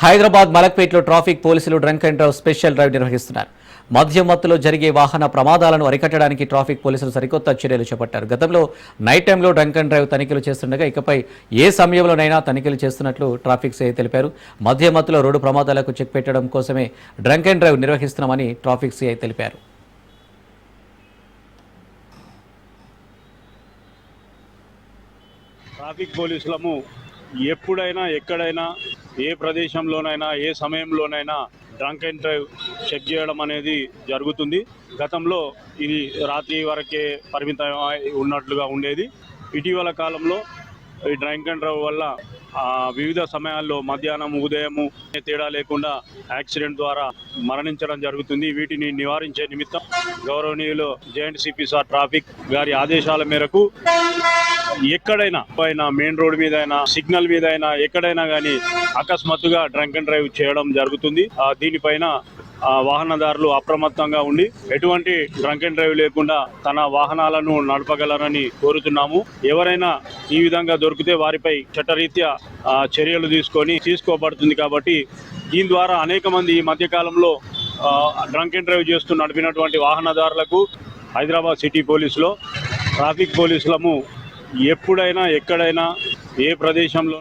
హైదరాబాద్ మలక్పేట్లో ట్రాఫిక్ పోలీసులు drunk and drive special drive నిర్వహిస్తున్నారు. మద్యం మత్తులో జరిగే వాహన ప్రమాదాలను అరికట్టడానికి ట్రాఫిక్ పోలీసులు సరికొత్త చర్యలు చేపట్టారు. గతంలో నైట్ టైంలో డ్రంక్ అండ్ డ్రైవ్ తనిఖీలు చేస్తుండగా ఇకపై ఏ సమయంలోనైనా తనిఖీలు చేస్తున్నట్లు ట్రాఫిక్ సిఐ తెలిపారు. మద్యం మత్తులో రోడ్డు ప్రమాదాలకు చెక్ పెట్టడం కోసమే డ్రంక్ అండ్ డ్రైవ్ నిర్వహిస్తున్నామని ట్రాఫిక్ సిఐ తెలిపారు. ట్రాఫిక్ పోలీసులము ఎప్పుడైనా ఎక్కడైనా ఏ ప్రదేశంలోనైనా ఏ సమయంలోనైనా డ్రంక్ అండ్ డ్రైవ్ చెక్ చేయడం అనేది జరుగుతుంది. గతంలో ఇది రాత్రి వరకే పరిమితం అయి ఉన్నట్లుగా ఉండేది. ఇటీవల కాలంలో ఈ డ్రంక్ అండ్ డ్రైవ్ వల్ల వివిధ సమయాల్లో మధ్యాహ్నం ఉదయము తేడా లేకుండా యాక్సిడెంట్ ద్వారా మరణించడం జరుగుతుంది. వీటిని నివారించే నిమిత్తం గౌరవనీయులు జాయింట్ సిపి సార్ ట్రాఫిక్ గారి ఆదేశాల మేరకు ఎక్కడైనా పైన మెయిన్ రోడ్ మీద అయినా సిగ్నల్ మీద అయినా ఎక్కడైనా కానీ అకస్మాత్తుగా డ్రంక్ అండ్ డ్రైవ్ చేయడం జరుగుతుంది. దీనిపైన వాహనదారులు అప్రమత్తంగా ఉండి ఎటువంటి డ్రంక్ అండ్ డ్రైవ్ లేకుండా తన వాహనాలను నడపగలరని కోరుతున్నాము. ఎవరైనా ఈ విధంగా దొరికితే వారిపై చట్టరీత్యా చర్యలు తీసుకొని తీసుకోబడుతుంది కాబట్టి దీని ద్వారా అనేక మంది ఈ మధ్యకాలంలో డ్రంక్ అండ్ డ్రైవ్ చేస్తూ నడిపినటువంటి వాహనదారులకు హైదరాబాద్ సిటీ పోలీసులో ట్రాఫిక్ పోలీసులము ఎప్పుడైనా ఎక్కడైనా ఏ ప్రదేశంలో